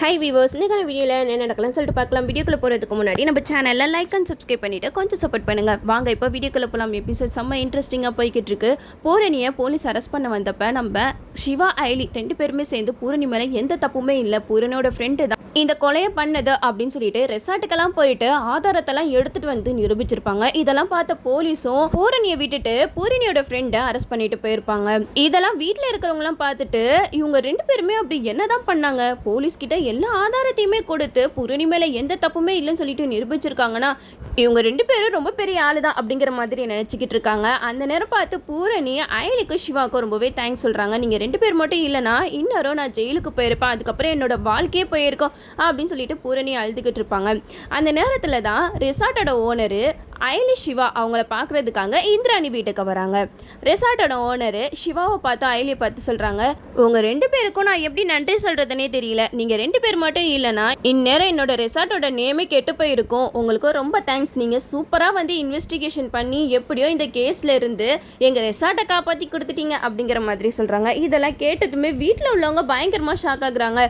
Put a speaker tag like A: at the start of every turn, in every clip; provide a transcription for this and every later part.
A: High viewers இன்றைக்கான வீடியோவில் என்ன நடக்கலாம்னு சொல்லிட்டு பார்க்கலாம். வீடியோக்குள்ளே போகிறதுக்கு முன்னாடி நம்ம சேனலில் லைக் அண்ட் சப்ஸ்கிரைப் பண்ணிவிட்டு கொஞ்சம் சப்போர்ட் பண்ணுங்கள் வாங்க இப்போ வீடியோக்குள்ளே போகலாம் எபிசோட் செம்ம இன்ட்ரெஸ்டிங்காக போய்கிட்டு இருக்கு பூரணியை போலீஸ் அரெஸ்ட் பண்ண வந்தப்போ நம்ம சிவா ஐலி ரெண்டு பேருமே சேர்ந்து பூரணி மேலே எந்த தப்புமே இல்லை. பூரணியோட ஃப்ரெண்டு தான். இந்த கொலையை பண்ணது அப்படின்னு சொல்லிட்டு ரெசார்ட்டுக்கெல்லாம் போயிட்டு ஆதாரத்தெல்லாம் எடுத்துட்டு வந்து நிரூபிச்சிருப்பாங்க. இதெல்லாம் பார்த்த போலீஸும் பூரணியை விட்டுட்டு பூரணியோட ஃப்ரெண்டை அரெஸ்ட் பண்ணிட்டு போயிருப்பாங்க. இதெல்லாம் வீட்டில் இருக்கிறவங்களாம் பார்த்துட்டு இவங்க ரெண்டு பேருமே அப்படி என்னதான் பண்ணாங்க? போலீஸ் கிட்ட எல்லா ஆதாரத்தையுமே கொடுத்து பூரணி மேல எந்த தப்புமே இல்லைன்னு சொல்லிட்டு நிரூபிச்சிருக்காங்கன்னா இவங்க ரெண்டு பேரும் ரொம்ப பெரிய ஆளு தான் அப்படிங்கிற மாதிரி நினச்சிக்கிட்டு இருக்காங்க. அந்த நேரம் பார்த்து பூரணி அயலுக்கு சிவாக்கும் ரொம்பவே தேங்க்ஸ் சொல்கிறாங்க நீங்கள் ரெண்டு பேர் மட்டும் இல்லைனா இன்னொரு நான் ஜெயிலுக்கு போயிருப்பேன். அதுக்கப்புறம் என்னோட வாழ்க்கையே போயிருக்கோம். அப்படின்னு சொல்லிட்டு பூரணி அழுதுகிட்டு இருப்பாங்க. அந்த நேரத்தில் தான் ரிசார்ட்டோட ஓனரு அயலி சிவா அவங்கள பார்க்குறதுக்காக இந்திராணி வீட்டுக்கு வராங்க. ரெசார்ட்டோட ஓனரு சிவாவை பார்த்து அயலியை பார்த்து சொல்கிறாங்க உங்கள் ரெண்டு பேருக்கும் நான் எப்படி நன்றி சொல்கிறதுனே தெரியல. நீங்கள் ரெண்டு பேர் மட்டும் இல்லைனா இந்நேரம் என்னோட ரெசார்ட்டோட நேமே கெட்டு போயிருக்கும். உங்களுக்கு ரொம்ப தேங்க்ஸ் நீங்கள் சூப்பராக வந்து இன்வெஸ்டிகேஷன் பண்ணி எப்படியோ இந்த கேஸில் இருந்து எங்கள் ரெசார்ட்டை காப்பாற்றி கொடுத்துட்டீங்க அப்படிங்கிற மாதிரி சொல்கிறாங்க இதெல்லாம் கேட்டதுமே வீட்டில் உள்ளவங்க பயங்கரமாக ஷாக் ஆகுறாங்க.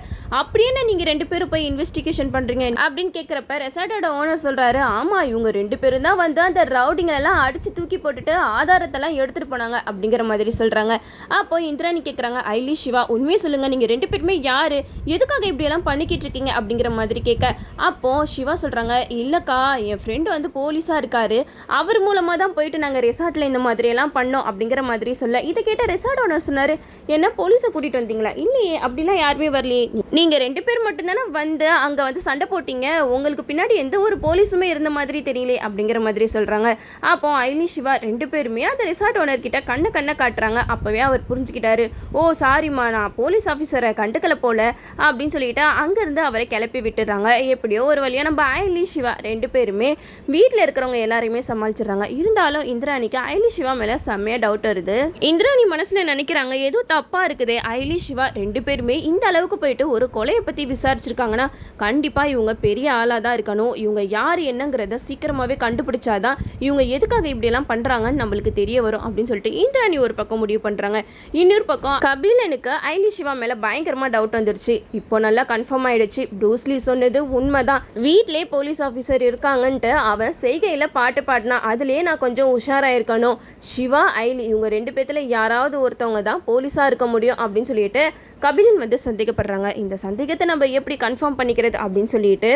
A: அப்படியே நீங்கள் ரெண்டு பேரும் போய் இன்வெஸ்டிகேஷன் பண்ணுறீங்க அப்படின்னு கேட்குறப்ப ரெசார்ட்டோட ஓனர் சொல்கிறாரு ஆமாம் இவங்க ரெண்டு பேரும் தான் வந்து அந்த ரவுடிங்களெல்லாம் அடித்து தூக்கி போட்டுட்டு ஆதாரத்தெல்லாம் எடுத்துகிட்டு போனாங்க அப்படிங்கிற மாதிரி சொல்கிறாங்க அப்போ இந்திராணி கேட்குறாங்க ஐலி சிவா உண்மையை சொல்லுங்கள் நீங்கள் ரெண்டு பேருமே யார்? எதுக்காக இப்படியெல்லாம் பண்ணிக்கிட்டு இருக்கீங்க அப்படிங்கிற மாதிரி கேட்க. அப்போது சிவா சொல்கிறாங்க இல்லைக்கா என் ஃப்ரெண்டு வந்து போலீஸாக இருக்காரு. அவர் மூலமாக தான் போயிட்டு நாங்கள் ரெசார்ட்டில் இந்த மாதிரியெல்லாம் பண்ணோம் அப்படிங்கிற மாதிரி சொல்ல. இதை கேட்ட ரெசார்ட் ஓனர் சொன்னார் என்ன போலீஸை கூட்டிகிட்டு வந்தீங்களா? இல்லையே அப்படிலாம் யாருமே வரலையே. நீங்கள் ரெண்டு பேர் மட்டும்தானே வந்து அங்கே வந்து சண்டை போட்டீங்க. உங்களுக்கு பின்னாடி எந்த ஒரு போலீஸுமே இருந்த மாதிரி தெரியலே அப்படிங்கிற மாதிரி மாதிரி சொல்கிறாங்க அப்போ ஐலி சிவா ரெண்டு பேருமே அந்த ரிசார்ட் ஓனர்கிட்ட கண்ணை கண்ணை காட்டுறாங்க. அப்போவே அவர் புரிஞ்சுக்கிட்டாரு. ஓ சாரிம்மா நான் போலீஸ் ஆஃபீஸரை கண்டுக்கல போல அப்படின்னு சொல்லிட்டு அங்கேருந்து அவரை கிளப்பி விட்டுறாங்க. எப்படியோ ஒரு வழியாக நம்ம ஐலி சிவா ரெண்டு பேருமே வீட்டில் இருக்கிறவங்க எல்லாரையுமே சமாளிச்சிடுறாங்க. இருந்தாலும் இந்திராணிக்கு ஐலி சிவா மேலே செம்மையாக டவுட் வருது. இந்திராணி மனசில் நினைக்கிறாங்க ஏதோ தப்பாக இருக்குதே. ஐலி சிவா ரெண்டு பேருமே இந்த அளவுக்கு போயிட்டு ஒரு கொலையை பற்றி விசாரிச்சிருக்காங்கன்னா கண்டிப்பாக இவங்க பெரிய ஆளாக தான் இருக்கணும். இவங்க யார் என்னங்கிறத சீக்கிரமாகவே கண்டுபிடிச்சாதான் இவங்க எதுக்காக இப்படியெல்லாம் பண்ணுறாங்கன்னு நம்மளுக்கு தெரிய வரும் அப்படின்னு சொல்லிட்டு இந்திராணி ஒரு பக்கம் முடிவு பண்ணுறாங்க இன்னொரு பக்கம் கபிலனுக்கு ஐலி சிவா மேலே பயங்கரமாக டவுட் வந்துருச்சு. இப்போ நல்லா கன்ஃபார்ம் ஆயிடுச்சு. ப்ரூஸ்லி சொன்னது உண்மைதான். வீட்டிலே போலீஸ் ஆஃபீஸர் இருக்காங்கன்ட்டு அவன் செய்கையில் பாட்டு பாடினா அதுலேயே நான் கொஞ்சம் உஷாராயிருக்கணும். சிவா ஐலி இவங்க ரெண்டு பேர்த்தில் யாராவது ஒருத்தவங்க தான் போலீஸாக இருக்க முடியும் அப்படின்னு சொல்லிட்டு கபிலன் வந்து சந்தேகப்படுறாங்க. இந்த சந்தேகத்தை நம்ம எப்படி கன்ஃபார்ம் பண்ணிக்கிறது அப்படின்னு சொல்லிட்டு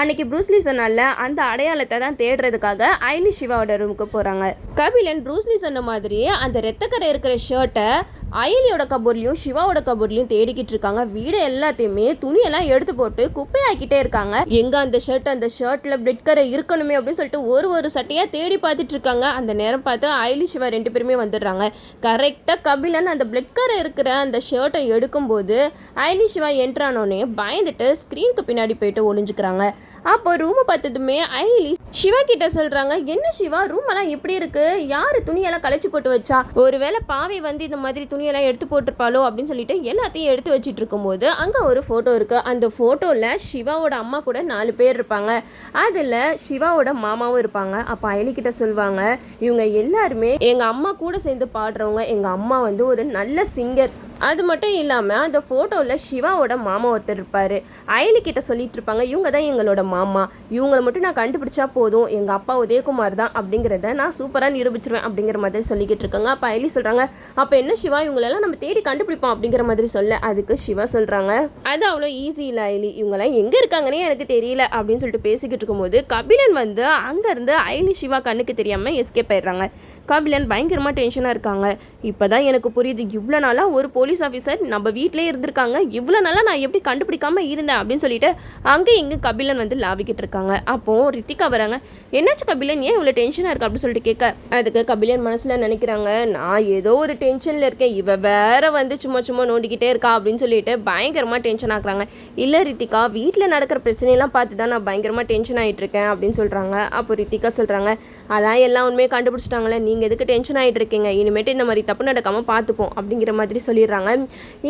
A: அன்னைக்கு ப்ரூஸ்லி சொன்னால அந்த அடையாளத்தை தான் தேடுறதுக்காக ஐலி சிவாவோட ரூமுக்கு போகிறாங்க கபிலன் ப்ரூஸ்லி சொன்ன மாதிரியே அந்த ரெத்தக்கரை இருக்கிற ஷர்ட்டை அயலியோட கபூர்லையும் சிவாவோட கபூர்லையும் தேடிக்கிட்டு இருக்காங்க. வீடு எல்லாத்தையுமே துணியெல்லாம் எடுத்து போட்டு குப்பையாக்கிட்டே இருக்காங்க. எங்க அந்த ஷர்ட் அந்த ஷர்ட்ல பிளட் கரை இருக்கணுமே அப்படின்னு சொல்லிட்டு ஒரு ஒரு சட்டையா தேடி பார்த்துட்டு இருக்காங்க. அந்த நேரம் பார்த்து அயலி சிவா ரெண்டு பேருமே வந்துடுறாங்க. கரெக்டாக கபிலன் அந்த பிளட் கரை இருக்கிற அந்த ஷர்ட்டை எடுக்கும்போது அயலி சிவா என்ட்ரானோடனே பயந்துட்டு ஸ்க்ரீனுக்கு பின்னாடி போயிட்டு ஒளிஞ்சுக்கிறாங்க. அப்போ ரூமை பார்த்ததுமே அயலி சிவா கிட்ட சொல்றாங்க என்ன சிவா? ரூம் எல்லாம் எப்படி இருக்கு? யாரு துணியெல்லாம் களைச்சு போட்டு வச்சா? ஒருவேளை பாவை வந்து இந்த மாதிரி துணியெல்லாம் எடுத்து போட்டிருப்பாளோ? அப்படின்னு சொல்லிட்டு எல்லாத்தையும் எடுத்து வச்சிட்டு இருக்கும்போது அங்க ஒரு போட்டோ இருக்கு. அந்த போட்டோல சிவாவோட அம்மா கூட நாலு பேர் இருப்பாங்க. அதுல சிவாவோட மாமாவும் இருப்பாங்க. அப்ப அயலி கிட்ட சொல்லுவாங்க இவங்க எல்லாருமே எங்க அம்மா கூட சேர்ந்து பாடுறவங்க. எங்க அம்மா வந்து ஒரு நல்ல சிங்கர் அது மட்டும் இல்லாமல் அந்த ஃபோட்டோவில் சிவாவோட மாமா ஒருத்தர் இருப்பார். அயலி கிட்ட சொல்லிட்டு இருப்பாங்க இவங்க தான் எங்களோட மாமா. இவங்களை மட்டும் நான் கண்டுபிடிச்சா போதும் எங்கள் அப்பா உதயகுமார் தான் அப்படிங்கிறத நான் சூப்பராக நிரூபிச்சிருவேன் அப்படிங்கிற மாதிரி சொல்லிக்கிட்டு இருக்காங்க. அப்போ அயலி சொல்கிறாங்க அப்போ என்ன சிவா இவங்களெல்லாம் நம்ம தேடி கண்டுபிடிப்போம் அப்படிங்கிற மாதிரி சொல்ல அதுக்கு சிவா சொல்கிறாங்க அது அவ்வளோ ஈஸி இல்லை அயலி. இவங்கெல்லாம் எங்கே இருக்காங்கன்னே எனக்கு தெரியல அப்படின்னு சொல்லிட்டு பேசிக்கிட்டு இருக்கும்போது கபிலன் வந்து அங்கேருந்து அயலி சிவா கண்ணுக்கு தெரியாமல் எஸ்கேப் ஆயிடுறாங்க. கபிலன் பயங்கரமாக டென்ஷனாக இருக்காங்க. இப்போ தான் எனக்கு புரியுது இவ்வளோ நாளாக ஒரு போலீஸ் ஆஃபீஸர் நம்ம வீட்டிலே இருந்திருக்காங்க. இவ்வளோ நாளாக நான் எப்படி கண்டுபிடிக்காமல் இருந்தேன் அப்படின்னு சொல்லிட்டு அங்கே இங்கே கபிலன் வந்து லாவிக்கிட்டு இருக்காங்க. அப்போது ரித்திகா வராங்க என்னாச்சு கபிலன்? ஏன் இவ்வளோ டென்ஷனாக இருக்கு? அப்படின்னு சொல்லிட்டு கேட்க அதுக்கு கபிலன் மனசில் நினைக்கிறாங்க நான் ஏதோ ஒரு டென்ஷனில் இருக்கேன். இவ வேற வந்து சும்மா சும்மா நோண்டிக்கிட்டே இருக்கா. அப்படின்னு சொல்லிட்டு பயங்கரமாக டென்ஷன் ஆகுறாங்க இல்லை ரித்திகா வீட்டில் நடக்கிற பிரச்சனையெல்லாம் பார்த்து தான் நான் பயங்கரமாக டென்ஷன் ஆகிட்டு இருக்கேன். அப்படின்னு சொல்கிறாங்க அப்போ ரித்திகா சொல்கிறாங்க அதான் எல்லா உண்மையை கண்டுபிடிச்சிட்டாங்களே நீங்கள் எதுக்கு டென்ஷன் ஆகிட்டு இருக்கீங்க இனிமேட்டு இந்த மாதிரி தப்பு நடக்காமல் பார்த்துப்போம் அப்படிங்கிற மாதிரி சொல்லிடுறாங்க.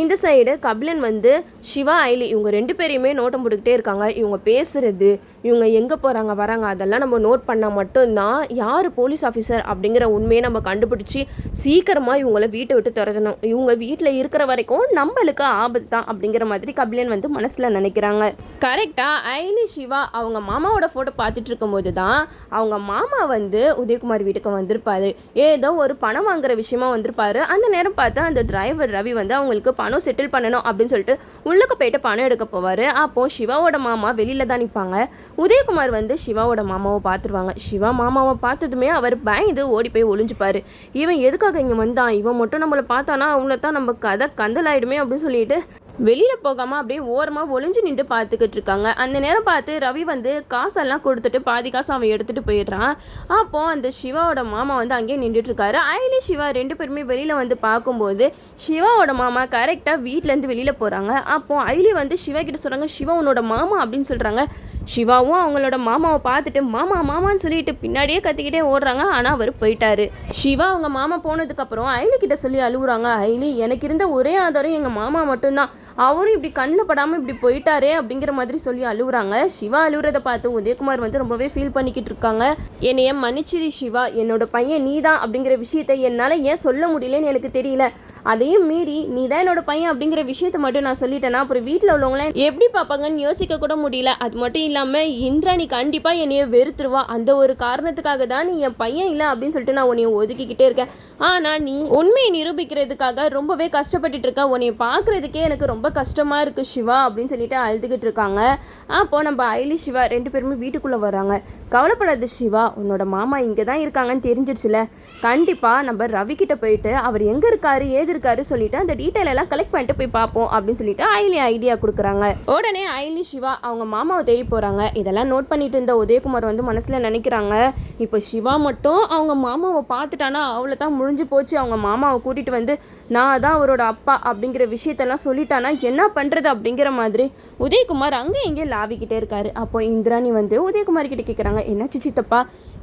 A: இந்த சைடு கபிலன் வந்து சிவா ஐலி இவங்க ரெண்டு பேரையுமே நோட்டம் போட்டுக்கிட்டே இருக்காங்க. இவங்க பேசுறது இவங்க எங்கே போகிறாங்க வராங்க அதெல்லாம் நம்ம நோட் பண்ணால் மட்டும்தான் யார் போலீஸ் ஆஃபீஸர் அப்படிங்கிற உண்மையை நம்ம கண்டுபிடிச்சி சீக்கிரமாக இவங்கள வீட்டை விட்டு துரத்தணும். இவங்க வீட்டில் இருக்கிற வரைக்கும் நம்மளுக்கு ஆபத்து தான் அப்படிங்கிற மாதிரி கபிலன் வந்து மனசில் நினைக்கிறாங்க. கரெக்டாக ஐலி சிவா அவங்க மாமாவோட ஃபோட்டோ பார்த்துட்டு இருக்கும்போது தான் அவங்க மாமா வந்து உதயகுமார் வீட்டுக்கு வந்திருப்பாரு. ஏதோ ஒரு பணம் வாங்குற விஷயமா வந்திருப்பாரு. அந்த நேரம் பார்த்தா அந்த டிரைவர் ரவி வந்து அவங்களுக்கு பணம் செட்டில் பண்ணணும் அப்படின்னு சொல்லிட்டு உள்ளுக்கு போயிட்டு பணம் எடுக்க போவார். அப்போது சிவாவோட மாமா வெளியில் தான் நிற்பாங்க உதயகுமார் வந்து சிவாவோட மாமாவை பார்த்துருவாங்க. சிவா மாமாவை பார்த்ததுமே அவர் பயந்து ஓடி போய் ஒளிஞ்சுப்பார். இவன் எதுக்காக இங்கே வந்தான்? இவன் மட்டும் நம்மளை பார்த்தானா? அவங்கள தான் நம்ம கதை கந்தலாயிடுமே அப்படின்னு சொல்லிட்டு வெளியில் போகாமல் அப்படியே ஓரமாக ஒளிஞ்சு நின்று பார்த்துக்கிட்டு இருக்காங்க. அந்த நேரம் பார்த்து ரவி வந்து காசெல்லாம் கொடுத்துட்டு பாதி காசு அவன் எடுத்துகிட்டு போயிடுறான். அப்போது அந்த சிவாவோட மாமா வந்து அங்கேயே நின்றுட்டுருக்காரு அயலி சிவா ரெண்டு பேருமே வெளியில் வந்து பார்க்கும்போது சிவாவோட மாமா கரெக்டாக வீட்டிலேருந்து வெளியில் போகிறாங்க அப்போது அயலி ஐலி வந்து சிவா கிட்ட சொல்கிறாங்க சிவா உன்னோட மாமா அப்படின்னு சொல்கிறாங்க சிவாவும் அவங்களோட மாமாவை பார்த்துட்டு மாமா மாமான்னு சொல்லிட்டு பின்னாடியே கத்திக்கிட்டே ஓடுறாங்க. ஆனால் அவர் போயிட்டாரு. சிவா அவங்க மாமா போனதுக்கப்புறம் ஐலி கிட்ட சொல்லி அழுகுறாங்க ஐலி எனக்கு இருந்த ஒரே ஆதாரம் எங்கள் மாமா மட்டும்தான். அவரும் இப்படி கண்ணில் படாமல் இப்படி போயிட்டாரே அப்படிங்கிற மாதிரி சொல்லி அழுகுறாங்க சிவா அழுகுறத பார்த்து உதயகுமார் வந்து ரொம்பவே ஃபீல் பண்ணிக்கிட்டு இருக்காங்க. என்னைய மன்னிச்சிரி சிவா. என்னோட பையன் நீ தான் அப்படிங்கிற விஷயத்தை என்னால் ஏன் சொல்ல முடியலன்னு எனக்கு தெரியல. அதையும் மீறி நீ தான் என்னோட பையன் அப்படிங்கிற விஷயத்த மட்டும் நான் சொல்லிட்டேன்னா அப்புறம் வீட்டில் உள்ளவங்களாம் எப்படி பார்ப்பாங்கன்னு யோசிக்க கூட முடியல. அது மட்டும் இல்லாமல் இந்திராணி கண்டிப்பாக என்னைய வெறுத்துருவா. அந்த ஒரு காரணத்துக்காக தான் நீ என் பையன் இல்லை அப்படின்னு சொல்லிட்டு நான் உன்னைய ஒதுக்கிக்கிட்டே இருக்கேன். ஆனால் நீ உண்மையை நிரூபிக்கிறதுக்காக ரொம்பவே கஷ்டப்பட்டுட்டு இருக்க. உன்னைய பார்க்குறதுக்கே எனக்கு ரொம்ப கஷ்டமாக இருக்குது சிவா அப்படின்னு சொல்லிட்டு அழுதுகிட்டு இருக்காங்க. அப்போது நம்ம ஐலி சிவா ரெண்டு பேருமே வீட்டுக்குள்ளே வராங்க கவலைப்படாது சிவா உன்னோட மாமா இங்கே தான் இருக்காங்கன்னு தெரிஞ்சிருச்சுல கண்டிப்பாக நம்ம ரவி போயிட்டு அவர் எங்கே இருக்காரு ஏது இருக்காரு சொல்லிட்டு அந்த டீட்டெயில் எல்லாம் கலெக்ட் பண்ணிட்டு போய் பார்ப்போம் அப்படின்னு சொல்லிட்டு ஐலி ஐடியா கொடுக்குறாங்க. உடனே ஐலி சிவா அவங்க மாமாவை தேடி போகிறாங்க இதெல்லாம் நோட் பண்ணிட்டு இருந்த உதயகுமார் வந்து மனசில் நினைக்கிறாங்க. இப்போ சிவா மட்டும் அவங்க மாமாவை பார்த்துட்டானா அவ்வளோ தான் முடிஞ்சு போச்சு. அவங்க மாமாவை கூட்டிகிட்டு வந்து நான் தான் அவரோட அப்பா அப்படிங்கிற விஷயத்தெல்லாம் சொல்லிட்டானா என்ன பண்ணுறது அப்படிங்கிற மாதிரி உதயகுமார் அங்கே இங்கே லாவிக்கிட்டே இருக்காரு. அப்போ இந்திராணி வந்து உதயகுமார் கிட்ட கேட்குறாங்க என்ன சித்தப்பா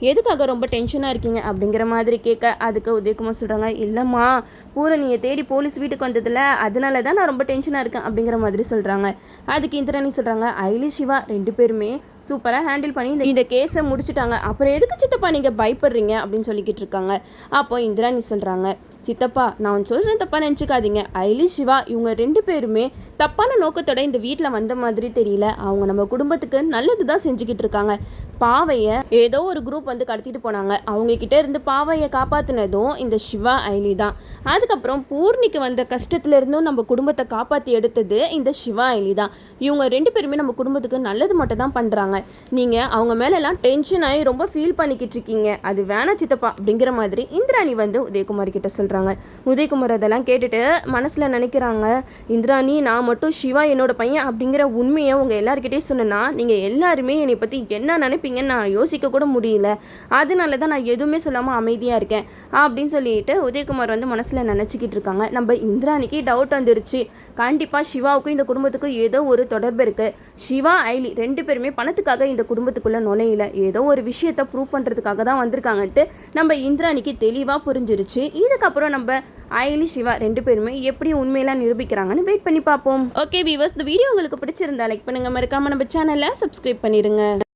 A: எதுக்காக ரொம்ப டென்ஷனாக இருக்கீங்க? அப்படிங்கிற மாதிரி கேட்க அதுக்கு உதயகுமார் சொல்கிறாங்க இல்லைம்மா பூரணியை தேடி போலீஸ் வீட்டுக்கு வந்ததில்ல அதனால தான் நான் ரொம்ப டென்ஷனாக இருக்கேன் அப்படிங்கிற மாதிரி சொல்கிறாங்க அதுக்கு இந்திராணி சொல்கிறாங்க ஐலி சிவா ரெண்டு பேருமே சூப்பராக ஹேண்டில் பண்ணி இந்த இந்த கேஸை முடிச்சுட்டாங்க. அப்புறம் எதுக்கு சித்தப்பா நீங்கள் பயப்படுறீங்க? அப்படின்னு சொல்லிக்கிட்டு இருக்காங்க. அப்போ இந்திராணி சொல்கிறாங்க சித்தப்பா நான் சொல்கிறேன் தப்பாக நினச்சிக்காதீங்க. ஐலி சிவா இவங்க ரெண்டு பேருமே தப்பான நோக்கத்தோட இந்த வீட்டில் வந்த மாதிரி தெரியல. அவங்க நம்ம குடும்பத்துக்கு நல்லது தான் செஞ்சுக்கிட்டு இருக்காங்க. பாவையை ஏதோ ஒரு குரூப் வந்து கடத்திட்டு போனாங்க. அவங்க கிட்ட இருந்து பாவையை காப்பாற்றினதும் இந்த சிவா ஐலி தான். அதுக்கப்புறம் பூர்ணிக்கு வந்த கஷ்டத்துலேருந்தும் நம்ம குடும்பத்தை காப்பாற்றி எடுத்தது இந்த சிவா ஐலி தான். இவங்க ரெண்டு பேருமே நம்ம குடும்பத்துக்கு நல்லது மட்டும் தான் பண்ணுறாங்க நீங்கள் அவங்க மேலெல்லாம் டென்ஷன் ஆகி ரொம்ப ஃபீல் பண்ணிக்கிட்டு இருக்கீங்க. அது வேணா சித்தப்பா அப்படிங்கிற மாதிரி இந்திராணி வந்து உதயகுமார் கிட்ட சொல்கிறாங்க உதயகுமார் அதெல்லாம் கேட்டுட்டு மனசில் நினைக்கிறாங்க இந்திராணி நான் மட்டும் சிவா என்னோட பையன் அப்படிங்கிற உண்மையை உங்கள் எல்லாருக்கிட்டே சொன்னேன்னா நீங்கள் எல்லாருமே என்னை பற்றி என்ன நினைப்பீங்கன்னு நான் யோசிக்க கூட முடியல. அதனால தான் நான் எதுவுமே சொல்லாமல் அமைதியாக இருக்கேன். அப்படின்னு சொல்லிட்டு உதயகுமார் வந்து மனசில் நினச்சிக்கிட்டு இருக்காங்க. நம்ம இந்திராணிக்கு டவுட் வந்துருச்சு. கண்டிப்பாக சிவாவுக்கும் இந்த குடும்பத்துக்கும் ஏதோ ஒரு தொடர்பு இருக்குது சிவா ஐலி ரெண்டு பேருமே பணத்துக்காக இந்த குடும்பத்துக்குள்ளே நுழையில. ஏதோ ஒரு விஷயத்தை ப்ரூவ் பண்ணுறதுக்காக தான் வந்திருக்காங்கன்ட்டு நம்ம இந்திராணிக்கு தெளிவாக புரிஞ்சிருச்சு. இதுக்கப்புறம் நம்ம ஐலி சிவா ரெண்டு பேருமே எப்படி உண்மையெல்லாம் நிரூபிக்கிறாங்கன்னு வெயிட் பண்ணி பார்ப்போம். ஓகே வீவர்ஸ் இந்த வீடியோ உங்களுக்கு பிடிச்சிருந்தா லைக் பண்ணுங்க. மறக்காமல் நம்ம சேனலை சப்ஸ்கிரைப் பண்ணிடுங்க